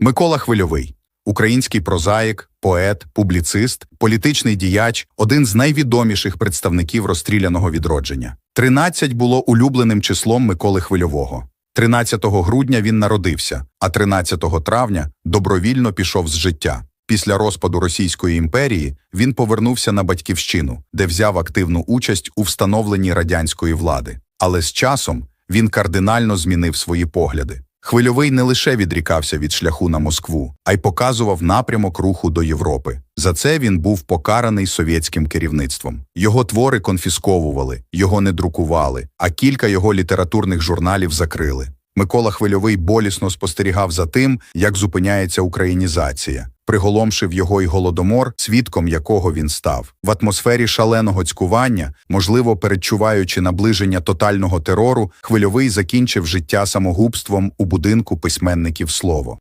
Микола Хвильовий український прозаїк, поет, публіцист, політичний діяч, один з найвідоміших представників розстріляного відродження. 13 було улюбленим числом Миколи Хвильового. 13 грудня він народився, а 13 травня добровільно пішов з життя. Після розпаду Російської імперії він повернувся на батьківщину, де взяв активну участь у встановленні радянської влади. Але з часом він кардинально змінив свої погляди. Хвильовий не лише відрікався від шляху на Москву, а й показував напрямок руху до Європи. За це він був покараний совєтським керівництвом. Його твори конфісковували, його не друкували, а кілька його літературних журналів закрили. Микола Хвильовий болісно спостерігав за тим, як зупиняється українізація, приголомшив його й голодомор, свідком якого він став. В атмосфері шаленого цькування, можливо, передчуваючи наближення тотального терору, Хвильовий закінчив життя самогубством у будинку письменників слово.